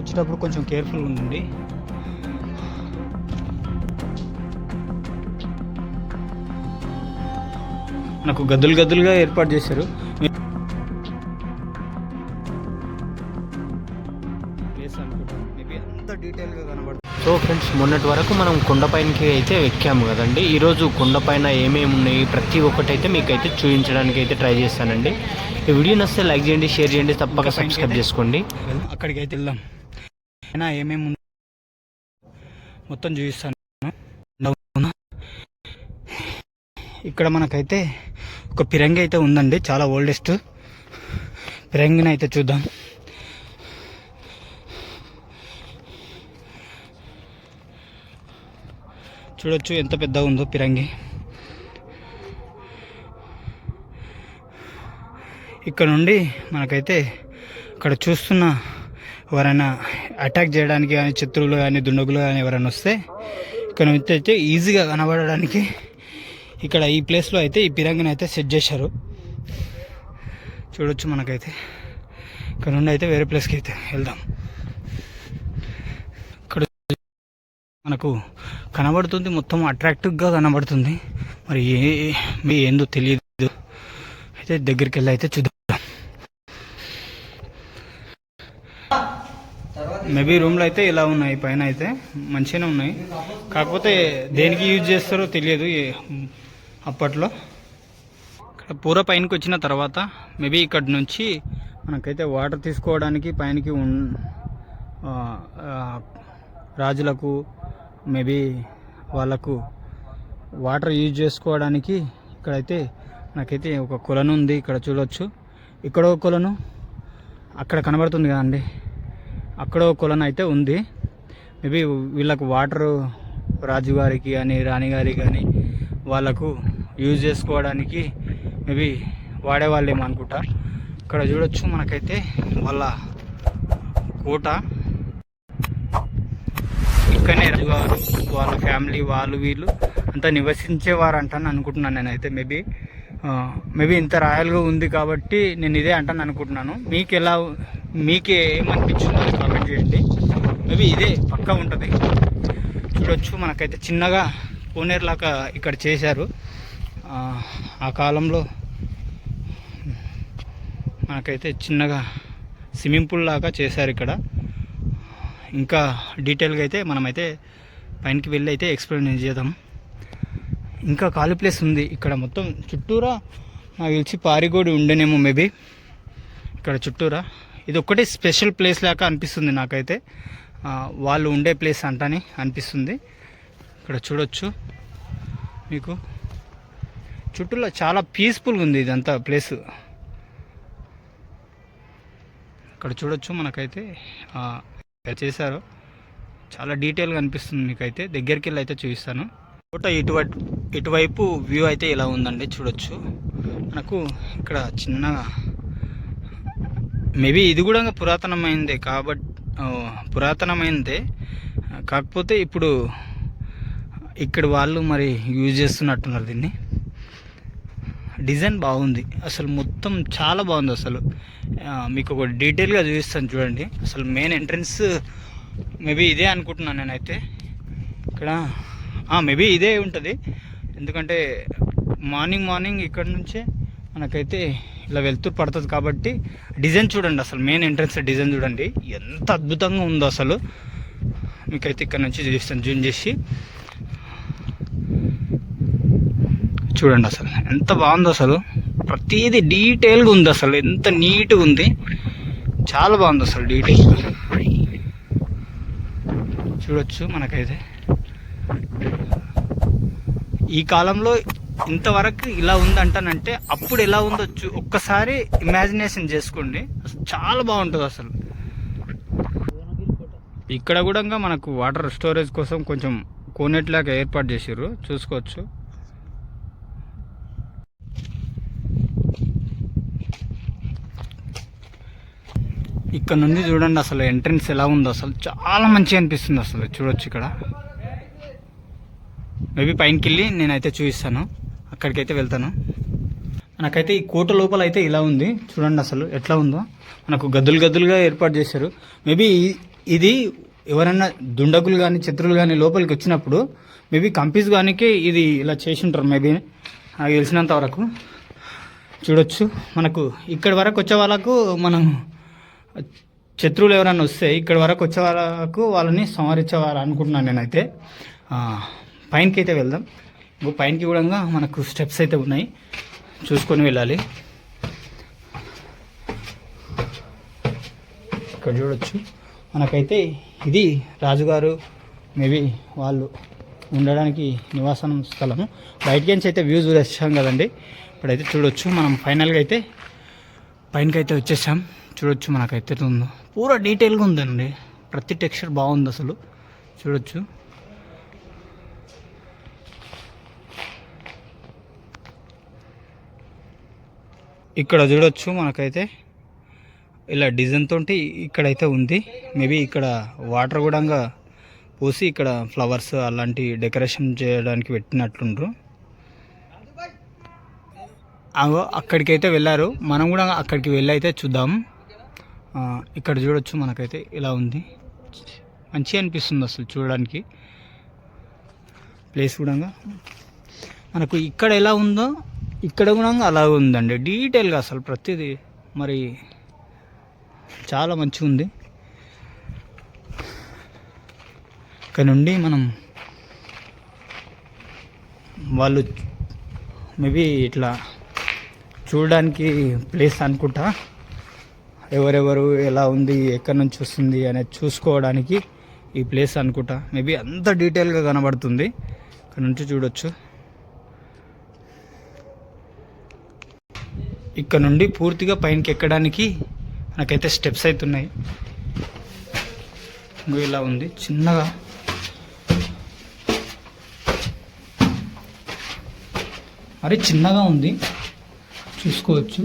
వచ్చేటప్పుడు కొంచెం కేర్ఫుల్ ఉండండి. నాకు గద్దులు గద్దులుగా ఏర్పాటు చేశారు. సో ఫ్రెండ్స్ మొన్నటి వరకు మనం కొండపైనకి అయితే ఎక్కాము కదండి. ఈరోజు కొండపైన ఏమేమి ఉన్నాయి ప్రతి ఒక్కటి అయితే మీకు అయితే చూపించడానికి అయితే ట్రై చేస్తానండి. ఈ వీడియో నచ్చితే లైక్ చేయండి షేర్ చేయండి తప్పక సబ్స్క్రైబ్ చేసుకోండి. అక్కడికి అయితే వెళ్దాం. అయినా ఏమేమి మొత్తం చూపిస్తాను. ఇక్కడ మనకైతే ఒక పిరంగి అయితే ఉందండి చాలా ఓల్డెస్ట్ పిరంగిని అయితే చూద్దాం. చూడొచ్చు ఎంత పెద్దగా ఉందో పిరంగి. ఇక్కడ నుండి మనకైతే ఇక్కడ చూస్తున్న ఎవరైనా అటాక్ చేయడానికి కానీ శత్రువులు కానీ దుండగులు కానీ ఎవరైనా వస్తే ఇక్కడ నుంచి అయితే ఈజీగా కనబడడానికి ఇక్కడ ఈ ప్లేస్లో అయితే ఈ పిరంగిని అయితే సెట్ చేశారు. చూడొచ్చు మనకైతే. ఇక్కడ నుండి అయితే వేరే ప్లేస్కి అయితే వెళ్దాం. ఇక్కడ మనకు కనబడుతుంది మొత్తం అట్రాక్టివ్గా కనబడుతుంది. మరి ఏ మీ ఏందో తెలియదు. అయితే దగ్గరికి వెళ్ళి అయితే చూద్దాం. మేబీ రూమ్లో అయితే ఇలా ఉన్నాయి పైన అయితే మంచిగానే ఉన్నాయి. కాకపోతే దేనికి యూజ్ చేస్తారో తెలియదు అప్పట్లో. ఇక్కడ పూర పైనకి వచ్చిన తర్వాత మేబీ ఇక్కడ నుంచి మనకైతే వాటర్ తీసుకోవడానికి పైనకి ఉన్ రాజులకు మేబీ వాళ్ళకు వాటర్ యూజ్ చేసుకోవడానికి ఇక్కడైతే నాకైతే ఒక కొలను ఉంది ఇక్కడ చూడొచ్చు. ఇక్కడ ఒక కొలను అక్కడ కనబడుతుంది కదండి. అక్కడ కొలను అయితే ఉంది. మేబీ వీళ్ళకు వాటర్ రాజుగారికి కానీ రాణిగారికి కానీ వాళ్ళకు యూజ్ చేసుకోవడానికి మేబీ వాడేవాళ్ళేమో అనుకుంటా. ఇక్కడ చూడొచ్చు మనకైతే వాళ్ళ కోట. ఇక్కడనే రాజుగారు వాళ్ళ ఫ్యామిలీ వాళ్ళు వీళ్ళు అంతా నివసించేవారు అంటాను అనుకుంటున్నాను నేనైతే మేబీ మేబీ ఇంత రాయల్గా ఉంది కాబట్టి నేను ఇదే అంటాను అనుకుంటున్నాను. మీకు ఎలా మీకే ఏమనిపించింది? చేయండి మేబీ ఇదే పక్కా ఉంటుంది. చూడొచ్చు మనకైతే చిన్నగా కోనేరులాగా ఇక్కడ చేశారు. ఆ, ఆ కాలంలో మనకైతే చిన్నగా స్విమ్మింగ్ పూల్ లాగా చేశారు ఇక్కడ. ఇంకా డీటెయిల్గా అయితే మనమైతే పైనకి వెళ్ళి అయితే ఎక్స్ప్లెయిన్ చేద్దాం. ఇంకా ఖాళీ ప్లేస్ ఉంది ఇక్కడ మొత్తం. చుట్టూరా నాకు తెలిసి పారిగోడి ఉండేనేమో మేబీ. ఇక్కడ చుట్టూరా ఇది ఒక్కటే స్పెషల్ ప్లేస్ లాగా అనిపిస్తుంది నాకైతే. వాళ్ళు ఉండే ప్లేస్ అంటని అనిపిస్తుంది. ఇక్కడ చూడొచ్చు. మీకు చుట్టూలో చాలా పీస్ఫుల్గా ఉంది ఇదంతా ప్లేస్. ఇక్కడ చూడొచ్చు మనకైతే. చేశారు. చాలా డీటెయిల్గా అనిపిస్తుంది మీకైతే. దగ్గరికి వెళ్ళి అయితే చూపిస్తాను. ఫోటో ఇటువైపు ఇటువైపు వ్యూ అయితే ఇలా ఉందండి చూడొచ్చు. మనకు ఇక్కడ చిన్నగా మేబీ ఇది కూడా పురాతనమైందే కాబట్టి పురాతనమైందే. కాకపోతే ఇప్పుడు ఇక్కడ వాళ్ళు మరి యూజ్ చేస్తున్నట్టున్నారు దీన్ని. డిజైన్ బాగుంది. అసలు మొత్తం చాలా బాగుంది అసలు. మీకు ఒక డీటెయిల్గా చూపిస్తాను చూడండి. అసలు మెయిన్ ఎంట్రన్స్ మేబీ ఇదే అనుకుంటున్నాను నేనైతే. ఇక్కడ మేబీ ఇదే ఉంటుంది. ఎందుకంటే మార్నింగ్ మార్నింగ్ ఇక్కడ నుంచే మనకైతే ఇలా వెళ్తూ పడుతుంది కాబట్టి డిజైన్ చూడండి అసలు మెయిన్ ఎంట్రన్స్ డిజైన్ చూడండి. ఎంత అద్భుతంగా ఉందో అసలు. మీకైతే ఇక్కడ నుంచి చూపిస్తాను జూమ్ చేసి. చూడండి అసలు ఎంత బాగుందో అసలు. ప్రతిదీ డీటెయిల్గా ఉంది అసలు ఎంత నీట్గా ఉంది. చాలా బాగుంది అసలు డీటెయిల్ చూడొచ్చు మనకైతే. ఈ కాలంలో ఇంతవరకు ఇలా ఉందంటానంటే అప్పుడు ఎలా ఉందో చూ- ఒక్కసారి ఇమాజినేషన్ చేసుకోండి. చాలా బాగుంటుంది అసలు. ఇక్కడ కూడా మనకు వాటర్ స్టోరేజ్ కోసం కొంచెం కోనేట్లాగా ఏర్పాటు చేసారు చూసుకోవచ్చు. ఇక్కడ నుండి చూడండి అసలు ఎంట్రన్స్ ఎలా ఉందో అసలు. చాలా మంచిగా అనిపిస్తుంది అసలు. చూడొచ్చు ఇక్కడ. మేబీ పైనకి వెళ్ళి నేనైతే చూపిస్తాను. అక్కడికైతే వెళ్తాను. నాకైతే ఈ కోట లోపల అయితే ఇలా ఉంది. చూడండి అసలు ఎట్లా ఉందో. మనకు గద్దులు గద్దులుగా ఏర్పాటు చేశారు. మేబీ ఇది ఎవరైనా దుండగులు కానీ చిత్రులు కానీ లోపలికి వచ్చినప్పుడు మేబీ కంపీస్ కానీకే ఇది ఇలా చేసి ఉంటారు మేబీ నాకు తెలిసినంత వరకు. చూడొచ్చు. మనకు ఇక్కడి వరకు వచ్చే వాళ్ళకు మనం శత్రువులు ఎవరైనా వస్తే ఇక్కడి వరకు వచ్చే వాళ్ళకు వాళ్ళని సంహరించేవారు అనుకుంటున్నాను నేనైతే. పైనకైతే పైనకి అయితే వెళ్దాం. పైనకి కూడా మనకు స్టెప్స్ అయితే ఉన్నాయి. చూసుకొని వెళ్ళాలి. ఇక్కడ చూడొచ్చు. మనకైతే ఇది రాజుగారు మేబీ వాళ్ళు ఉండడానికి నివాసం స్థలము. బయటికి నుంచి అయితే వ్యూ చూసేసాం కదండి. ఇప్పుడైతే చూడొచ్చు. మనం ఫైనల్గా అయితే పైనకైతే వచ్చేసాం. చూడొచ్చు మనకైతే ఉందో. పూరా డీటెయిల్గా ఉందండి. ప్రతి టెక్స్చర్ బాగుంది అసలు. చూడొచ్చు. ఇక్కడ చూడొచ్చు మనకైతే. ఇలా డిజైన్ తోటి ఇక్కడైతే ఉంది. మేబీ ఇక్కడ వాటర్ కూడా పోసి ఇక్కడ ఫ్లవర్స్ అలాంటి డెకరేషన్ చేయడానికి పెట్టినట్లుండ్రు. అగో అక్కడికైతే వెళ్ళారు. మనం కూడా అక్కడికి వెళ్ళి అయితే చూద్దాం ఇక్కడ చూడొచ్చు మనకైతే ఇలా ఉంది. మంచిగా అనిపిస్తుంది అసలు చూడడానికి. ప్లేస్ కూడా మనకు ఇక్కడ ఎలా ఉందో ఇక్కడ కూడా అలా ఉందండి. డీటెయిల్గా అసలు ప్రతిదీ మరి చాలా మంచిగా ఉంది. ఇక్కడ నుండి మనం వాళ్ళు మేబీ ఇట్లా చూడడానికి ప్లేస్ అనుకుంటా. ఎవరెవరు ఎలా ఉంది ఎక్కడి నుంచి వస్తుంది అనేది చూసుకోవడానికి ఈ ప్లేస్ అనుకుంటా. మేబీ అంత డీటెయిల్గా కనబడుతుంది. ఇక్కడ నుంచి చూడొచ్చు. ఇక్కడ నుండి పూర్తిగా పైనకి ఎక్కడానికి నాకైతే స్టెప్స్ అయితే ఉన్నాయి ఇంకో ఇలా ఉంది చిన్నగా. మరి చిన్నగా ఉంది చూసుకోవచ్చు.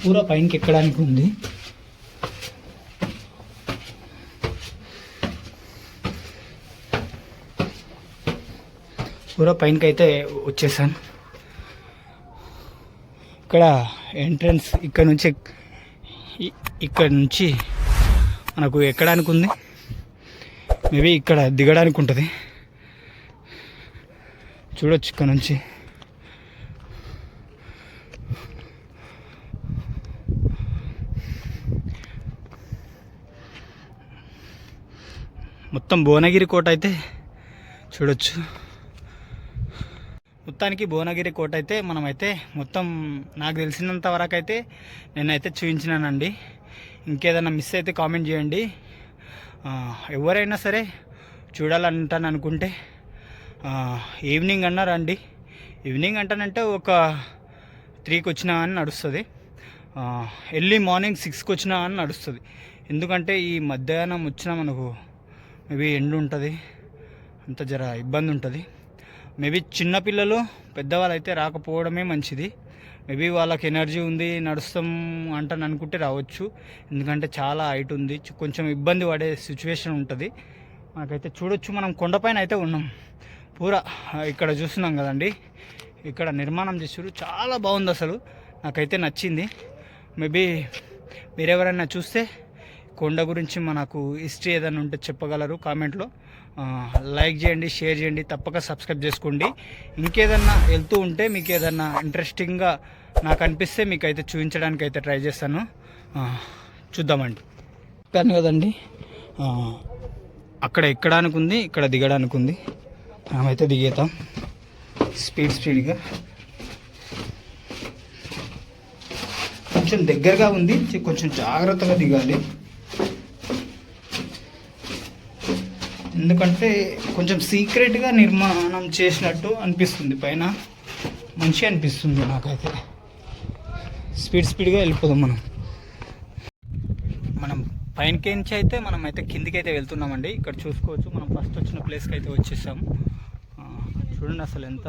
పూరా పైనకి ఎక్కడానికి ఉంది. పూరా పైనకి అయితే వచ్చేసాను. ఇక్కడ ఎంట్రన్స్ ఇక్కడ నుంచి ఇక్కడ నుంచి మనకు ఎక్కడానికి ఉంది? మేబీ ఇక్కడ దిగడానికి ఉంటుంది. చూడొచ్చు ఇక్కడ నుంచి. మొత్తం భువనగిరి కోట అయితే చూడొచ్చు. మొత్తానికి భువనగిరి కోట అయితే మనమైతే మొత్తం నాకు తెలిసినంత వరకు అయితే నేనైతే చూపించినానండి. ఇంకేదైనా మిస్ అయితే కామెంట్ చేయండి. ఎవరైనా సరే చూడాలంటాను అనుకుంటే ఈవినింగ్ అన్నా రండి. ఈవినింగ్ అంటానంటే ఒక త్రీకి వచ్చినా అని నడుస్తుంది. ఎర్లీ మార్నింగ్ సిక్స్కి వచ్చినా అని నడుస్తుంది. ఎందుకంటే ఈ మధ్యాహ్నం వచ్చినా మనకు మేబీ ఎండు ఉంటుంది అంత జర ఇబ్బంది ఉంటుంది మేబీ చిన్నపిల్లలు పెద్దవాళ్ళు అయితే రాకపోవడమే మంచిది. మేబీ వాళ్ళకి ఎనర్జీ ఉంది నడుస్తాం అంటని అనుకుంటే రావచ్చు. ఎందుకంటే చాలా హైట్ ఉంది కొంచెం ఇబ్బంది పడే సిచ్యువేషన్ ఉంటుంది. మనకైతే చూడొచ్చు మనం కొండపైన అయితే ఉన్నాం. పూరా ఇక్కడ చూస్తున్నాం కదండి. ఇక్కడ నిర్మాణం చేసారు చాలా బాగుంది అసలు. నాకైతే నచ్చింది. మేబీ మీరెవరైనా చూస్తే కొండ గురించి మనకు హిస్టరీ ఏదైనా ఉంటే చెప్పగలరు కామెంట్లో. లైక్ చేయండి షేర్ చేయండి తప్పక సబ్స్క్రైబ్ చేసుకోండి. ఇంకేదన్నా వెళ్తూ ఉంటే మీకు ఏదన్నా ఇంట్రెస్టింగ్గా నాకు అనిపిస్తే మీకు అయితే చూపించడానికి అయితే ట్రై చేస్తాను. చూద్దామండి. చెప్పాను కదండి అక్కడ ఎక్కడానికి ఉంది ఇక్కడ దిగడానికి ఉంది. మనమైతే దిగేతాం స్పీడ్ స్పీడ్గా. కొంచెం దగ్గరగా ఉంది కొంచెం జాగ్రత్తగా దిగాలి. ఎందుకంటే కొంచెం సీక్రెట్గా నిర్మాణం చేసినట్టు అనిపిస్తుంది. పైన మంచిగా అనిపిస్తుంది నాకైతే. స్పీడ్ స్పీడ్గా వెళ్ళిపోదాం మనం. మనం పైనకి అయితే మనం అయితే కిందికి అయితే వెళ్తున్నామండి. ఇక్కడ చూసుకోవచ్చు. మనం ఫస్ట్ వచ్చిన ప్లేస్కి అయితే వచ్చేసాం. చూడండి అసలు ఎంత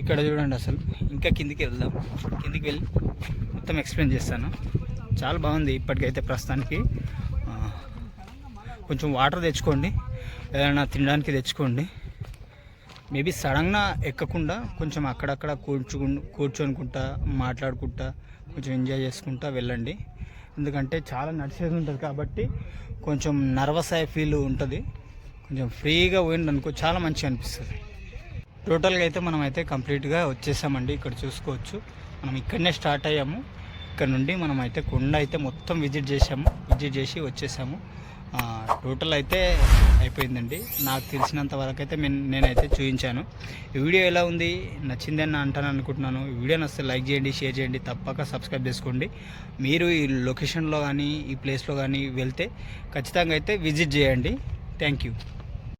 ఇక్కడ చూడండి అసలు. ఇంకా కిందికి వెళ్దాం. కిందికి వెళ్ళి మొత్తం ఎక్స్ప్లెయిన్ చేస్తాను. చాలా బాగుంది ఇప్పటికైతే ప్రస్తుతానికి. కొంచెం వాటర్ తెచ్చుకోండి. ఏదైనా తినడానికి తెచ్చుకోండి. మేబీ సడన్గా ఎక్కకుండా కొంచెం అక్కడక్కడ కూర్చు కూర్చోనుకుంటా మాట్లాడుకుంటా కొంచెం ఎంజాయ్ చేసుకుంటా వెళ్ళండి. ఎందుకంటే చాలా నడిచేది ఉంటుంది కాబట్టి కొంచెం నర్వస్ అయ్యే ఫీల్ ఉంటుంది. కొంచెం ఫ్రీగా పోయింది అనుకో చాలా మంచిగా అనిపిస్తుంది. టోటల్గా అయితే మనం అయితే కంప్లీట్గా వచ్చేసామండి ఇక్కడ చూసుకోవచ్చు. మనం ఇక్కడనే స్టార్ట్ అయ్యాము. ఇక్కడ నుండి మనం అయితే కొండ అయితే మొత్తం విజిట్ చేసాము విజిట్ చేసి వచ్చేసాము. టోటల్ అయితే అయిపోయిందండి. నాకు తెలిసినంత వరకు అయితే నేను నేనైతే చూపించాను ఈ వీడియో ఎలా ఉంది? నచ్చిందని అని అంటాను అనుకుంటున్నాను. ఈ వీడియో నచ్చితే లైక్ చేయండి షేర్ చేయండి తప్పక సబ్స్క్రైబ్ చేసుకోండి. మీరు ఈ లొకేషన్లో కానీ ఈ ప్లేస్లో కానీ వెళ్తే ఖచ్చితంగా అయితే విజిట్ చేయండి. Thank you.